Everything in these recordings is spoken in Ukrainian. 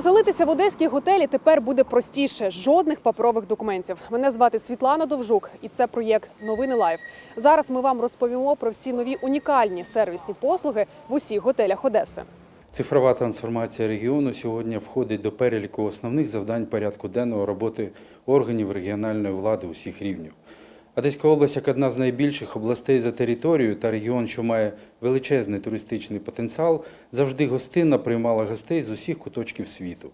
Заселитися в одеській готелі тепер буде простіше. Жодних паперових документів. Мене звати Світлана Довжук, і це проєкт Новини Лайв. Зараз ми вам розповімо про всі нові унікальні сервісні послуги в усіх готелях Одеси. Цифрова трансформація регіону сьогодні входить до переліку основних завдань порядку денного роботи органів регіональної влади усіх рівнів. Одеська область як одна з найбільших областей за територією та регіон, що має величезний туристичний потенціал, завжди гостинно приймала гостей з усіх куточків світу.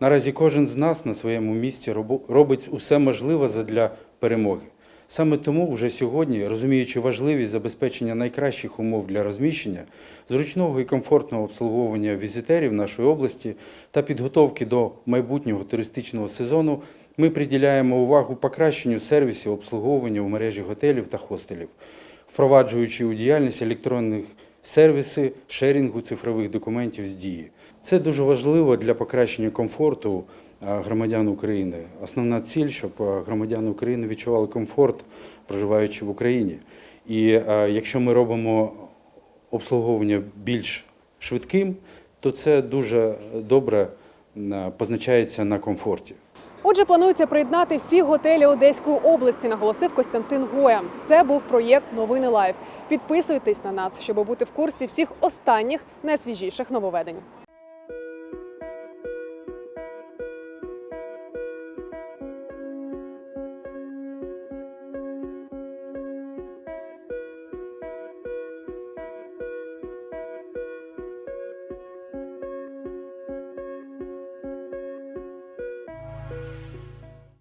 Наразі кожен з нас на своєму місці робить усе можливе задля перемоги. Саме тому вже сьогодні, розуміючи важливість забезпечення найкращих умов для розміщення, зручного і комфортного обслуговування візитерів нашої області та підготовки до майбутнього туристичного сезону, ми приділяємо увагу покращенню сервісів обслуговування у мережі готелів та хостелів, впроваджуючи у діяльність електронних сервіси шерінгу цифрових документів з дії. Це дуже важливо для покращення комфорту громадян України. Основна ціль, щоб громадяни України відчували комфорт, проживаючи в Україні. І якщо ми робимо обслуговування більш швидким, то це дуже добре позначається на комфорті. Отже, планується приєднати всі готелі Одеської області, наголосив Костянтин Гоя. Це був проєкт Новини Лайв. Підписуйтесь на нас, щоб бути в курсі всіх останніх найсвіжіших нововведень.